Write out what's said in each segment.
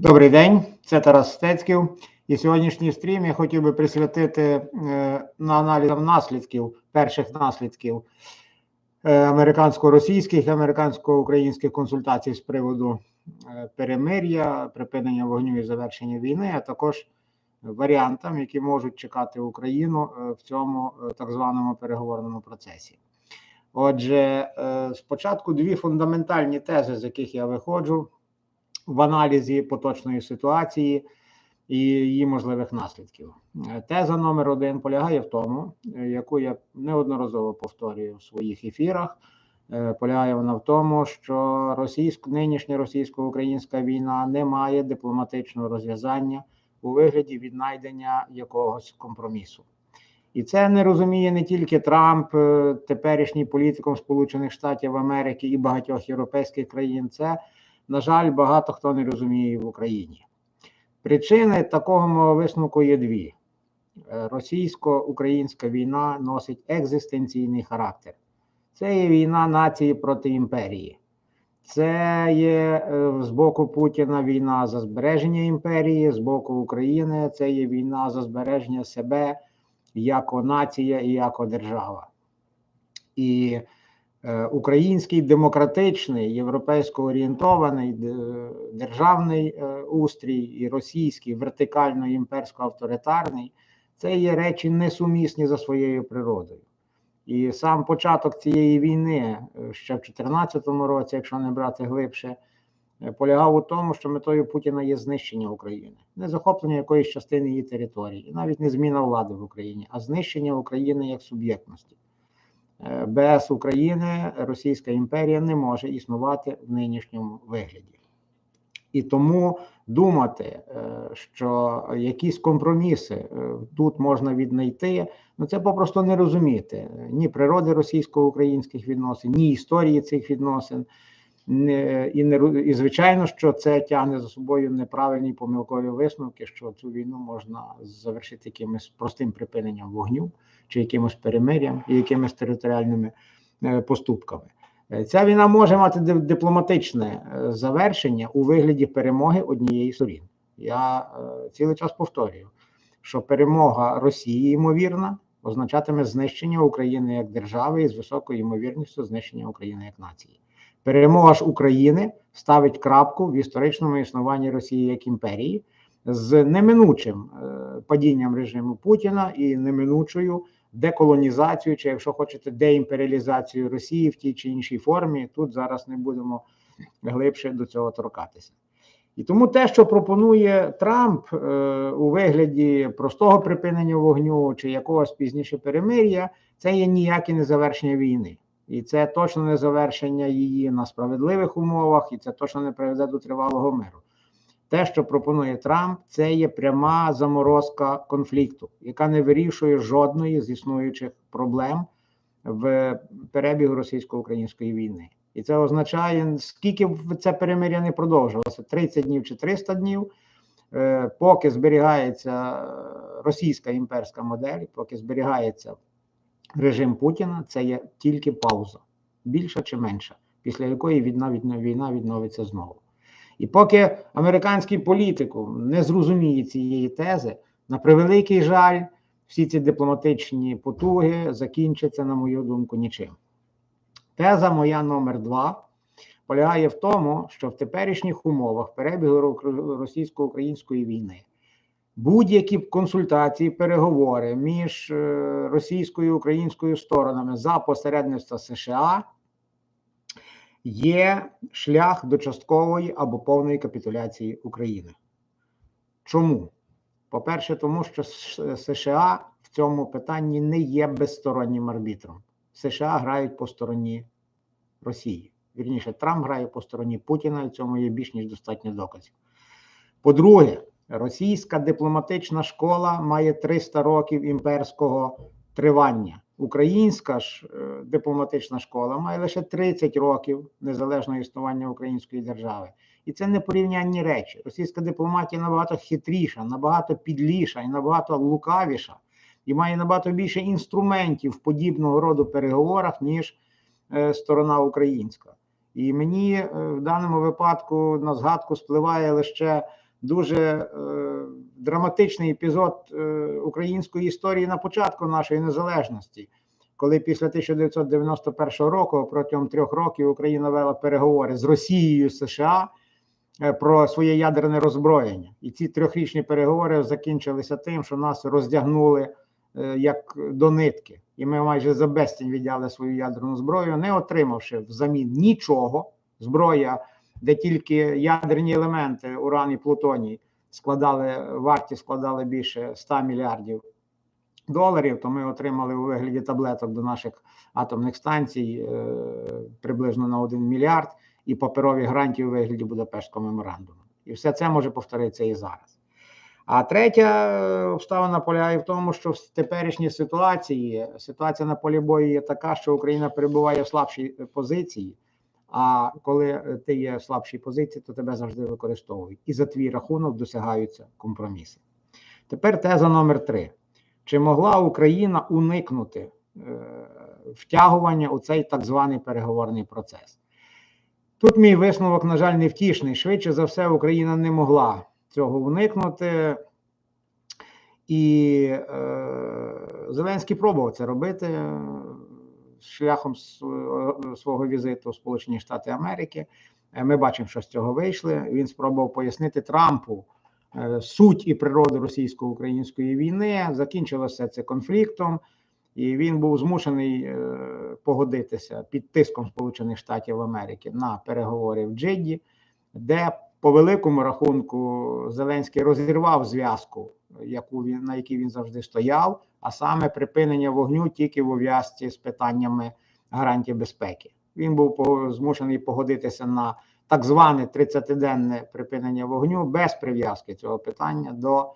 Добрий день, це Тарас Стецьків. І сьогоднішній стрім я хотів би присвятити е, на аналізам наслідків, перших наслідків е, американсько-російських американсько-українських консультацій з приводу е, перемир'я, припинення вогню і завершення війни, а також варіантам, які можуть чекати Україну е, в цьому е, так званому переговорному процесі. Отже, е, спочатку дві фундаментальні тези, з яких я виходжу в аналізі поточної ситуації і її можливих наслідків. Теза номер один полягає в тому, яку я неодноразово повторюю в своїх ефірах. Е, Полягає вона в тому, що російсько нинішня російсько-українська війна не має дипломатичного розв'язання у вигляді віднайдення якогось компромісу. І це не розуміє не тільки Трамп, е, теперішній політиком Сполучених Штатів Америки і багатьох європейських країн. Це, на жаль, багато хто не розуміє в Україні. Причини такого мого висновку є дві: Е, російсько-українська війна носить екзистенційний характер. Це є війна нації проти імперії. Це є е, з боку Путіна війна за збереження імперії, з боку України це є війна за збереження себе як нація і як держава. І український демократичний, європейсько орієнтований державний е, устрій і російський вертикально-імперсько-авторитарний це є речі несумісні за своєю природою. І сам початок цієї війни е, ще в 2014 році, якщо не брати глибше, е, полягав у тому, що метою Путіна є знищення України, не захоплення якоїсь частини її території, і навіть не зміна влади в Україні, а знищення України як суб'єктності. Е, Без України Російська імперія не може існувати в нинішньому вигляді. І тому думати, е, що якісь компроміси е, тут можна віднайти, ну це попросту не розуміти ні природи російсько-українських відносин, ні історії цих відносин. Не, і, не, і звичайно, що це тягне за собою неправильні помилкові висновки, що цю війну можна завершити якимось простим припиненням вогню чи якимось перемир'ям і якимись територіальними е, поступками. Е, Ця війна може мати дипломатичне е, завершення у вигляді перемоги однієї сторін. Я цілий час повторюю, що перемога Росії, ймовірна, означатиме знищення України як держави і з високою ймовірністю знищення України як нації. Перемога ж України ставить крапку в історичному існуванні Росії як імперії з неминучим падінням режиму Путіна і неминучою деколонізацією, чи якщо хочете, деімперіалізацією Росії в тій чи іншій формі. Тут зараз не будемо глибше до цього торкатися. І тому те, що пропонує Трамп е, у вигляді простого припинення вогню чи якогось пізніше перемир'я, це є ніяке не завершення війни. І це точно не завершення її на справедливих умовах, і це точно не приведе до тривалого миру. Те, що пропонує Трамп, це є пряма заморозка конфлікту, яка не вирішує жодної з існуючих проблем в перебігу російсько-української війни. І це означає, скільки б це перемир'я не продовжувалося: 30 днів чи 300 днів, е, поки зберігається російська імперська модель, поки зберігається режим Путіна, це є тільки пауза, більша чи менша, після якої війна, війна відновиться знову. І поки американський політикум не зрозуміє цієї тези, на превеликий жаль, всі ці дипломатичні потуги закінчаться, на мою думку, нічим. Теза моя номер два полягає в тому, що в теперішніх умовах перебігу російсько-української війни будь-які консультації, переговори між е, російською і українською сторонами за посередництва США є шлях до часткової або повної капітуляції України. Чому? По-перше, тому що США в цьому питанні не є безстороннім арбітром. США грають по стороні Росії. Вірніше, Трамп грає по стороні Путіна, і цьому є більш ніж достатньо доказів. По-друге, російська дипломатична школа має 300 років імперського тривання. Українська ж е, дипломатична школа має лише 30 років незалежного існування української держави. І це не порівнянні речі. Російська дипломатія набагато хитріша, набагато підліша і набагато лукавіша, і має набагато більше інструментів подібного роду переговорах, ніж е, сторона українська. І мені е, в даному випадку на згадку спливає лише дуже е, драматичний епізод е, української історії на початку нашої незалежності, коли після 1991 року протягом трьох років Україна вела переговори з Росією США е, про своє ядерне роззброєння. І ці трьохрічні переговори закінчилися тим, що нас роздягнули як до нитки, і ми майже за безцінь віддяли свою ядерну зброю, не отримавши взамін нічого. Зброя, де тільки ядерні елементи, уран і плутоній, складали вартість складали більше 100 мільярдів доларів, то ми отримали у вигляді таблеток до наших атомних станцій е, приблизно на 1 мільярд і паперові гарантії у вигляді Будапештського меморандуму. І все це може повторитися і зараз. А третя е, обставина полягає в тому, що в теперішній ситуації ситуація на полі бою є така, що Україна перебуває в слабшій е, позиції. А коли е, ти є в слабшій позиції, то тебе завжди використовують. І за твій рахунок досягаються компроміси. Тепер теза номер три: чи могла Україна уникнути е, втягування у цей так званий переговорний процес? Тут мій висновок, на жаль, невтішний. Швидше за все, Україна не могла цього уникнути. І е, Зеленський пробував це робити шляхом св- свого візиту в Сполучені Штати Америки. Е, Ми бачимо, що з цього вийшли. Він спробував пояснити Трампу е, суть і природу російсько-української війни. Закінчилося це конфліктом, і він був змушений е, погодитися під тиском Сполучених Штатів Америки на переговори в Джидді, де по великому рахунку Зеленський розірвав зв'язку, яку він на якій він завжди стояв, а саме припинення вогню тільки в ув'язці з питаннями гарантій безпеки. Він був змушений погодитися на так зване 30-денне припинення вогню без прив'язки цього питання до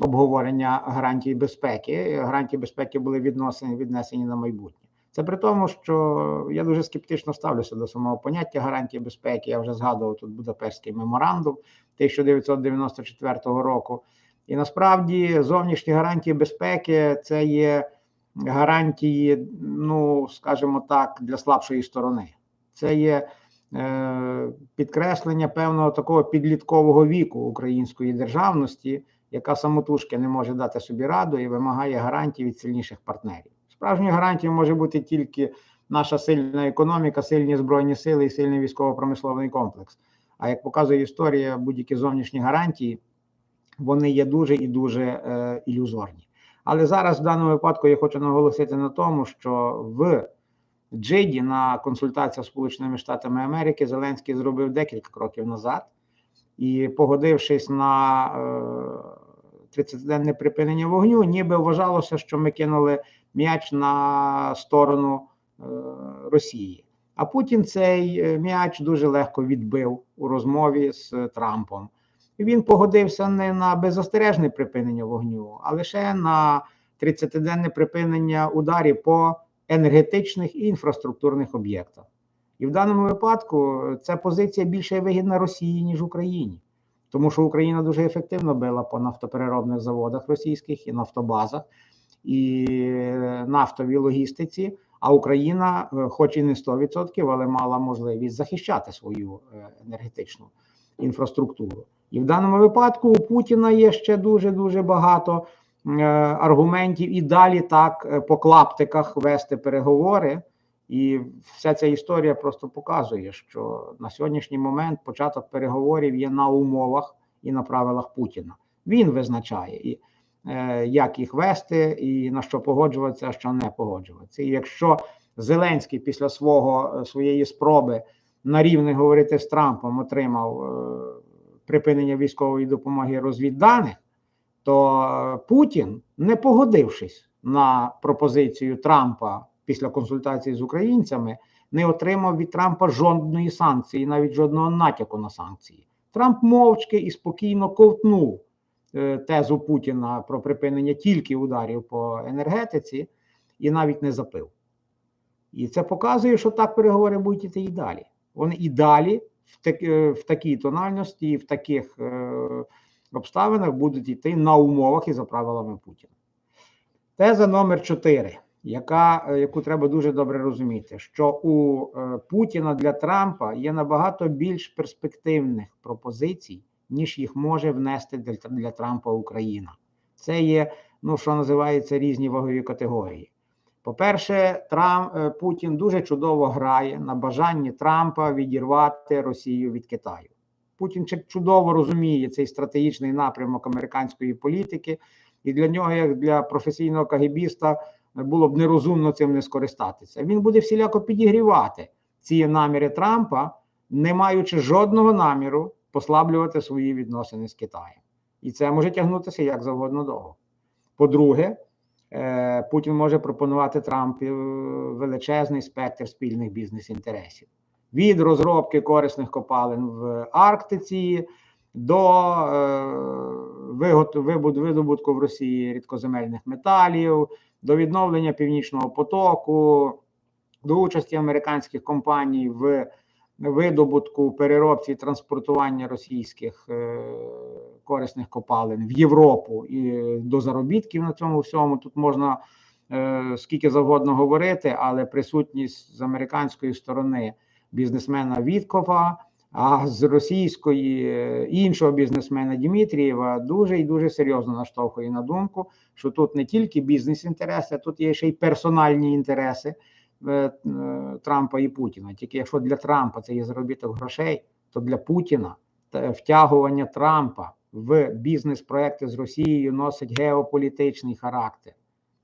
обговорення гарантій безпеки. Гарантії безпеки були відносені віднесені на майбутнє. Це при тому, що я дуже скептично ставлюся до самого поняття гарантії безпеки. Я вже згадував тут Будапештський меморандум 1994 року. І насправді зовнішні гарантії безпеки це є гарантії, ну скажімо так, для слабшої сторони. Це є е, підкреслення певного такого підліткового віку української державності, яка самотужки не може дати собі раду і вимагає гарантій від сильніших партнерів. Справжньою гарантією може бути тільки наша сильна економіка, сильні збройні сили і сильний військово-промисловий комплекс. А як показує історія, будь-які зовнішні гарантії вони є дуже і дуже е, ілюзорні. Але зараз в даному випадку я хочу наголосити на тому, що в Джиді на консультаціях з Сполученими Штатами Америки Зеленський зробив декілька кроків назад і, погодившись на е, 30-денне припинення вогню, ніби вважалося, що ми кинули м'яч на сторону е, Росії. А Путін цей е, м'яч дуже легко відбив у розмові з е, Трампом. Він погодився не на беззастережне припинення вогню, а лише на 30-денне припинення ударів по енергетичних і інфраструктурних об'єктах. І в даному випадку ця позиція більше вигідна Росії, ніж Україні, тому що Україна дуже ефективно била по нафтопереробних заводах російських і нафтобазах, і нафтовій логістиці. А Україна, е, хоч і не 100%, але мала можливість захищати свою е, енергетичну інфраструктуру. І в даному випадку у Путіна є ще дуже дуже багато е, аргументів і далі так по клаптиках вести переговори. І вся ця історія просто показує, що на сьогоднішній момент початок переговорів є на умовах і на правилах Путіна. Він визначає, і, як їх вести, і на що погоджуватися, а що не погоджуватися. І якщо Зеленський після свого е, своєї спроби на рівні говорити з Трампом отримав е, припинення військової допомоги розвідданих, то е, Путін, не погодившись на пропозицію Трампа після консультації з українцями, не отримав від Трампа жодної санкції, навіть жодного натяку на санкції. Трамп мовчки і спокійно ковтнув е, тезу Путіна про припинення тільки ударів по енергетиці і навіть не запив. І це показує, що так переговори будуть іти і далі. Вони і далі в, так, е, в такій тональності, в таких е, обставинах будуть йти на умовах і за правилами Путіна. Теза номер 4, яка, е, яку треба дуже добре розуміти, що у е, Путіна для Трампа є набагато більш перспективних пропозицій, ніж їх може внести для, для Трампа Україна. Це є, ну що називається, різні вагові категорії. По-перше, Трамп е, Путін дуже чудово грає на бажанні Трампа відірвати Росію від Китаю. Путін чудово розуміє цей стратегічний напрямок американської політики, і для нього, як для професійного кагібіста, було б нерозумно цим не скористатися. Він буде всіляко підігрівати ці наміри Трампа, не маючи жодного наміру послаблювати свої відносини з Китаєм. І це може тягнутися як завгодно довго. По-друге, е, Путін може пропонувати Трампу величезний спектр спільних бізнес-інтересів від розробки корисних копалин в Арктиці до е, видобутку в Росії рідкоземельних металів, до відновлення північного потоку, до участі американських компаній в видобутку, переробці транспортування російських е, корисних копалин в Європу і до заробітків на цьому всьому. Тут можна е, скільки завгодно говорити, але присутність з американської сторони бізнесмена Віткова, а з російської е, іншого бізнесмена Дмитрієва дуже і дуже серйозно наштовхує на думку, що тут не тільки бізнес-інтереси, а тут є ще й персональні інтереси Трампа і Путіна. Тільки якщо для Трампа це є заробіток грошей, то для Путіна втягування Трампа в бізнес-проекти з Росією носить геополітичний характер,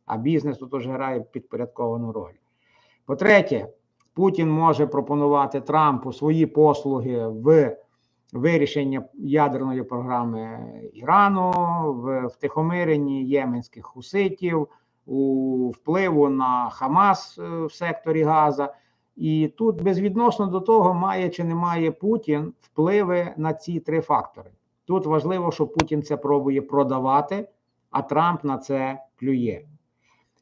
а бізнес тут уже грає підпорядковану роль. По-третє, Путін може пропонувати Трампу свої послуги в вирішенні ядерної програми Ірану, в втихомиренні єменських хуситів, у впливу на Хамас е, в секторі Газа. І тут безвідносно до того, має чи не має Путін впливи на ці три фактори. Тут важливо, що Путін це пробує продавати, а Трамп на це плює.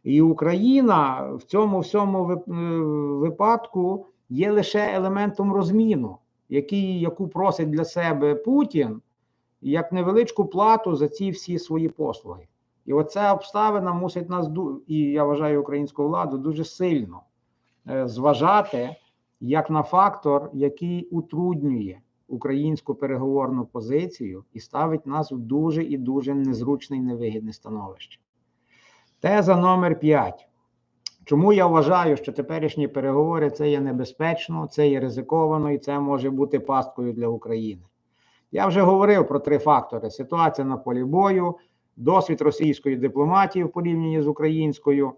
І Україна в цьому всьому е, випадку є лише елементом розміну, який, яку просить для себе Путін як невеличку плату за ці всі свої послуги. І оця обставина мусить нас і я вважаю українську владу дуже сильно е, зважати як на фактор, який утруднює українську переговорну позицію і ставить нас в дуже і дуже незручне і невигідне становище. Теза номер 5. Чому я вважаю, що теперішні переговори це є небезпечно, це є ризиковано і це може бути пасткою для України. Я вже говорив про три фактори: ситуація на полі бою, досвід російської дипломатії в порівнянні з українською,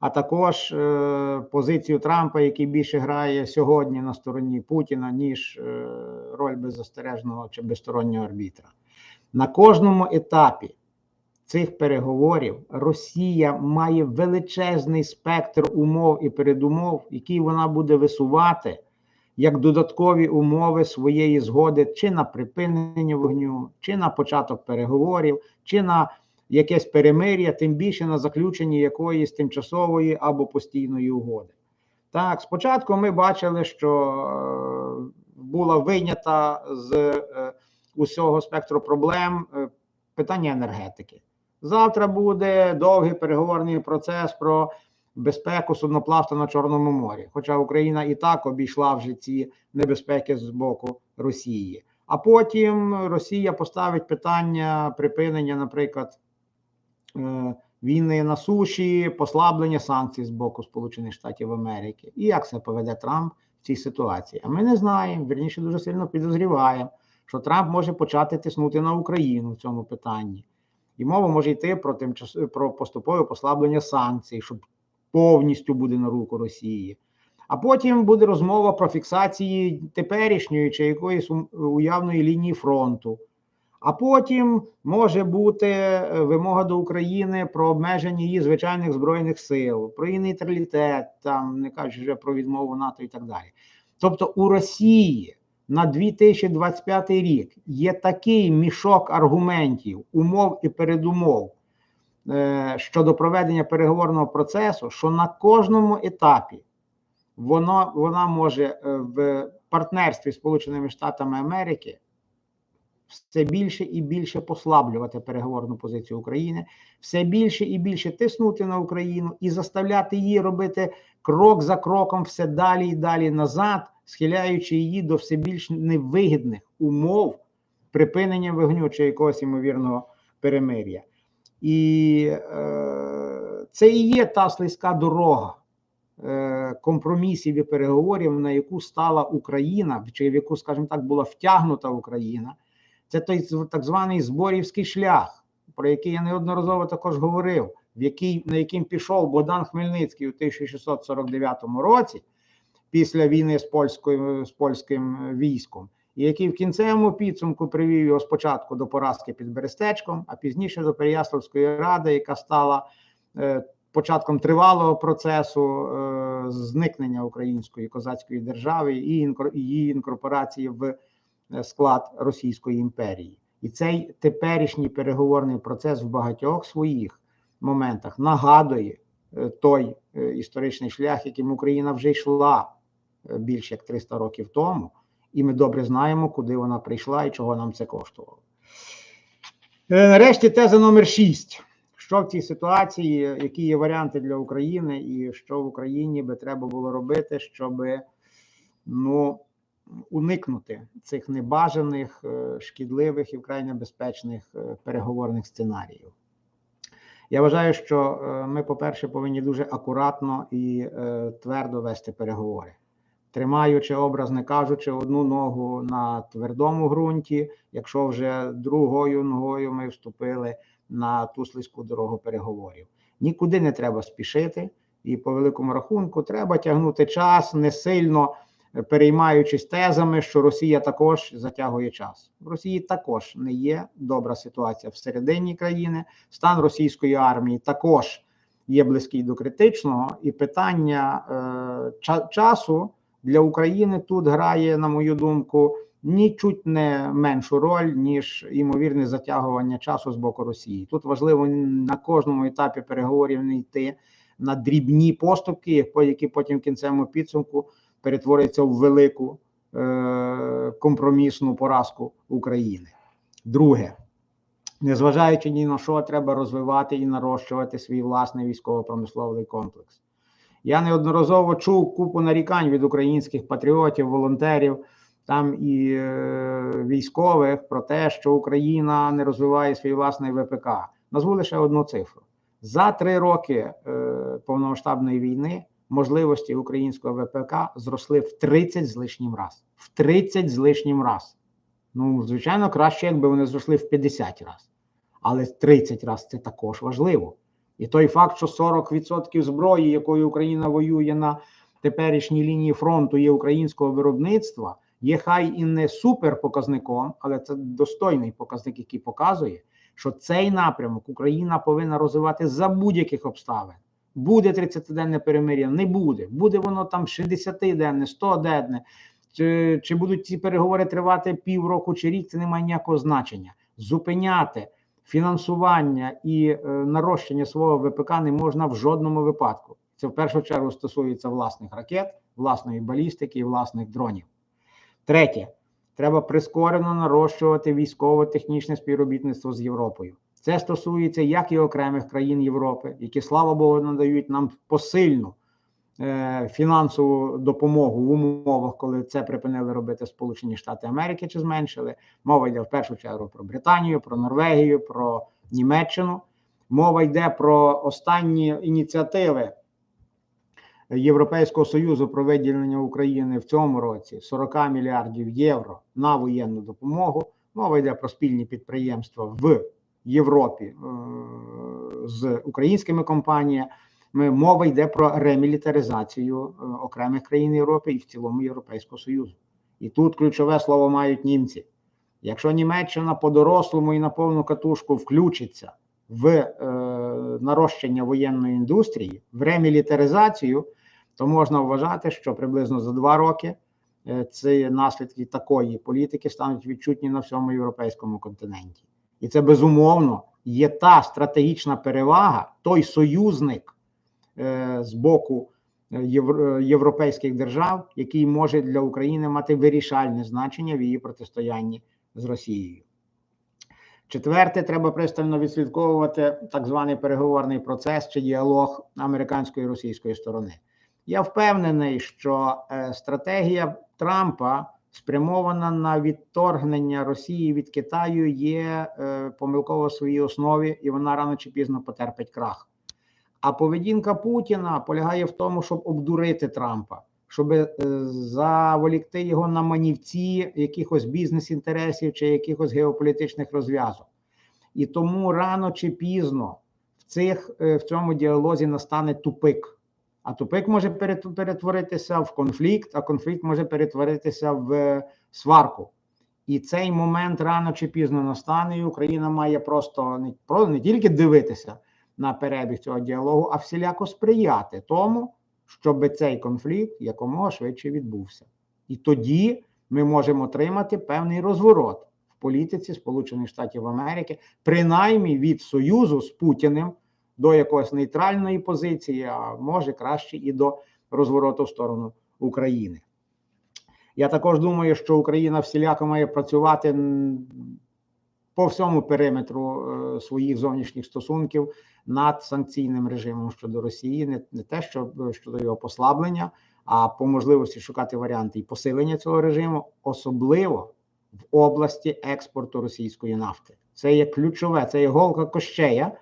а також е, позицію Трампа, який більше грає сьогодні на стороні Путіна, ніж е, роль беззастережного чи безстороннього арбітра. На кожному етапі цих переговорів Росія має величезний спектр умов і передумов, які вона буде висувати як додаткові умови своєї згоди чи на припинення вогню, чи на початок переговорів, чи на якесь перемир'я, тим більше на заключенні якоїсь тимчасової або постійної угоди. Так, спочатку ми бачили, що е, була вийнята з е, усього спектру проблем е, питання енергетики. Завтра буде довгий переговорний процес про безпеку судноплавства на Чорному морі. Хоча Україна і так обійшла вже ці небезпеки з боку Росії. А потім Росія поставить питання припинення, наприклад, е, війни на суші, послаблення санкцій з боку Сполучених Штатів Америки. І як це поведе Трамп в цій ситуації? А ми не знаємо, вірніше дуже сильно підозріваємо, що Трамп може почати тиснути на Україну в цьому питанні. І мова може йти про тимчас про поступове послаблення санкцій, щоб повністю буде на руку Росії. А потім буде розмова про фіксації теперішньої чи якоїсь уявної лінії фронту. А потім може бути е, вимога до України про обмеження її звичайних збройних сил, про її нейтралітет, там не кажучи вже про відмову НАТО і так далі. Тобто у Росії на 2025 рік є такий мішок аргументів, умов і передумов щодо проведення переговорного процесу, що на кожному етапі воно, вона може е, в партнерстві з Сполученими Штатами Америки все більше і більше послаблювати переговорну позицію України, все більше і більше тиснути на Україну і заставляти її робити крок за кроком все далі і далі назад, схиляючи її до все більш невигідних умов припинення вогню чи якогось ймовірного перемир'я. І е, це і є та слизька дорога е, компромісів і переговорів, на яку стала Україна, чи в яку, скажімо так, була втягнута Україна. Це той так званий зборівський шлях, про який я неодноразово також говорив, в який, на яким пішов Богдан Хмельницький у 1649 році після війни з, польською, з польським військом, який в кінцевому підсумку привів його спочатку до поразки під Берестечком, а пізніше до Переяславської ради, яка стала е, початком тривалого процесу е, зникнення української козацької держави і інкор- її інкорпорації в е, склад Російської імперії. І цей теперішній переговорний процес в багатьох своїх моментах нагадує е, той е, історичний шлях, яким Україна вже йшла більше як 300 років тому, і ми добре знаємо, куди вона прийшла і чого нам це коштувало. Е, Нарешті теза номер 6. Що в цій ситуації, які є варіанти для України, і що в Україні би треба було робити, щоб ну, уникнути цих небажаних, е, шкідливих і вкрай небезпечних е, переговорних сценаріїв. Я вважаю, що ми, по-перше, повинні дуже акуратно і твердо вести переговори, тримаючи, образно кажучи, одну ногу на твердому ґрунті, якщо вже другою ногою ми вступили на ту слизьку дорогу переговорів. Нікуди не треба спішити, і по великому рахунку треба тягнути час не сильно переймаючись тезами, що Росія також затягує час. В Росії також не є добра ситуація всередині країни. Стан російської армії також є близький до критичного, і питання е, часу для України тут грає, на мою думку, нічуть не меншу роль, ніж ймовірне затягування часу з боку Росії. Тут важливо на кожному етапі переговорів не йти на дрібні поступки, по- які потім в кінцевому підсумку перетворюються в велику е- компромісну поразку України. Друге, незважаючи ні на що, треба розвивати і нарощувати свій власний військово-промисловий комплекс. Я неодноразово чув купу нарікань від українських патріотів, волонтерів там і е, військових про те, що Україна не розвиває свій власний ВПК. Назву лише одну цифру: за три роки е, повномасштабної війни можливості українського ВПК зросли в 30 з лишнім раз. В 30 з лишнім раз. Ну, звичайно, краще, якби вони зросли в 50 раз. Але 30 раз це також важливо. І той факт, що 40% зброї, якою Україна воює на теперішній лінії фронту, є українського виробництва, є хай і не супер показником, але це достойний показник, який показує, що цей напрямок Україна повинна розвивати за будь-яких обставин. Буде 30-денне перемир'я, не буде. Буде воно там 60-денне, 100-денне. Чи, чи будуть ці переговори тривати півроку чи рік, це не має ніякого значення. Зупиняти фінансування і е, нарощення свого ВПК не можна в жодному випадку. Це в першу чергу стосується власних ракет, власної балістики і власних дронів. Третє, треба прискорено нарощувати військово-технічне співробітництво з Європою. Це стосується як і окремих країн Європи, які, слава Богу, надають нам посильну фінансову допомогу в умовах, коли це припинили робити Сполучені Штати Америки чи зменшили. Мова йде в першу чергу про Британію, про Норвегію, про Німеччину. Мова йде про останні ініціативи Європейського союзу про виділення України в цьому році 40 мільярдів євро на воєнну допомогу. Мова йде про спільні підприємства в Європі е, з українськими компаніями. Мова йде про ремілітаризацію е, окремих країн Європи і в цілому Європейського Союзу. І тут ключове слово мають німці. Якщо Німеччина по-дорослому і на повну катушку включиться в е, нарощення воєнної індустрії, в ремілітаризацію, то можна вважати, що приблизно за два роки е, ці наслідки такої політики стануть відчутні на всьому європейському континенті. І це безумовно є та стратегічна перевага, той союзник з боку е, євро- е, європейських держав, який може для України мати вирішальне значення в її протистоянні з Росією. Четверте, треба пристально відслідковувати так званий переговорний процес чи діалог американської і російської сторони. Я впевнений, що е, стратегія Трампа спрямована на відторгнення Росії від Китаю, є е, помилкова в своїй основі, і вона рано чи пізно потерпить крах. А поведінка Путіна полягає в тому, щоб обдурити Трампа, щоб е, заволікти його на манівці якихось бізнес-інтересів чи якихось геополітичних розв'язок. І тому рано чи пізно в цих е, в цьому діалозі настане тупик. А тупик може перетворитися в конфлікт, а конфлікт може перетворитися в е, сварку. І цей момент рано чи пізно настане, і Україна має просто не, не тільки дивитися на перебіг цього діалогу, а всіляко сприяти тому, щоб цей конфлікт якомога швидше відбувся. І тоді ми можемо отримати певний розворот в політиці Сполучених Штатів Америки, принаймні від союзу з Путіним до якоїсь нейтральної позиції, а може краще і до розвороту в сторону України. Я також думаю, що Україна всіляко має працювати по всьому периметру е, своїх зовнішніх стосунків над санкційним режимом щодо Росії, не, не те, що щодо його послаблення, а по можливості шукати варіанти і посилення цього режиму, особливо в області експорту російської нафти. Це є ключове, це є голка кощея,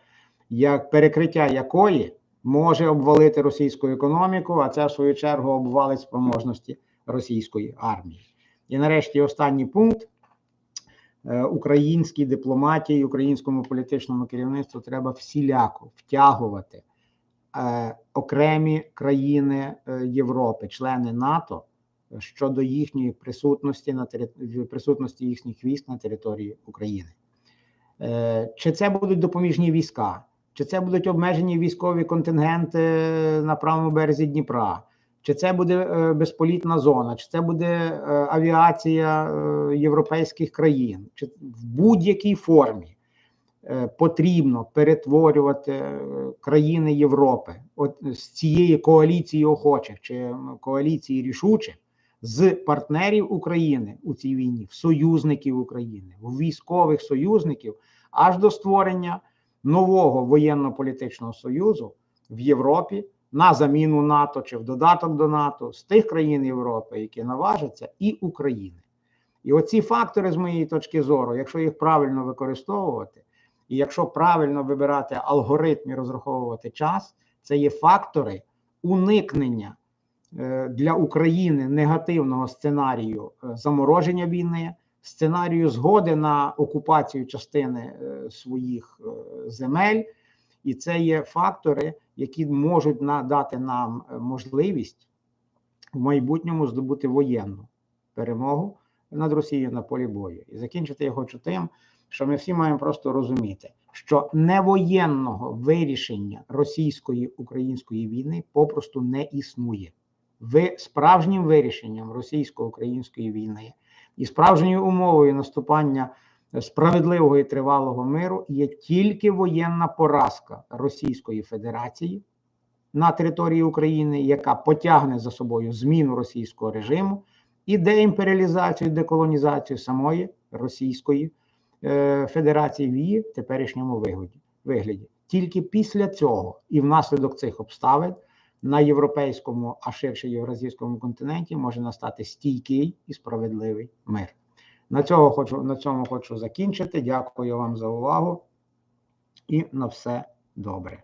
як перекриття якої може обвалити російську економіку, а це в свою чергу обвалить спроможності російської армії. І нарешті останній пункт. Е, Українській дипломатії, українському політичному керівництву треба всіляко втягувати е, окремі країни е, Європи, члени НАТО щодо їхньої присутності на тери- присутності їхніх військ на території України. Чи це будуть допоміжні війська, чи це будуть обмежені військові контингенти на правому березі Дніпра, чи це буде е, безполітна зона, чи це буде е, авіація е, європейських країн, чи в будь-якій формі потрібно перетворювати країни Європи? От з цієї коаліції охочих чи коаліції рішучих з партнерів України у цій війні, в союзників України, в військових союзників, аж до створення нового воєнно-політичного союзу в Європі на заміну НАТО чи в додаток до НАТО з тих країн Європи, які наважаться, і України. І оці фактори, з моєї точки зору, якщо їх правильно використовувати, і якщо правильно вибирати алгоритм і розраховувати час, це є фактори уникнення е, для України негативного сценарію е, замороження війни, сценарію згоди на окупацію частини е, своїх земель. І це є фактори, які можуть надати нам е, можливість в майбутньому здобути воєнну перемогу над Росією на полі бою. І закінчити я хочу тим, що ми всі маємо просто розуміти, що невоєнного вирішення російської української війни попросту не існує. Ви справжнім вирішенням російсько-української війни і справжньою умовою наступання справедливого і тривалого миру є тільки воєнна поразка Російської Федерації на території України, яка потягне за собою зміну російського режиму і деімперіалізацію, деколонізацію самої Російської е, Федерації в її теперішньому вигляді. вигляді. Тільки після цього і внаслідок цих обставин на європейському, а ширше євразійському континенті може настати стійкий і справедливий мир. На цього хочу на цьому хочу закінчити. Дякую вам за увагу і на все добре.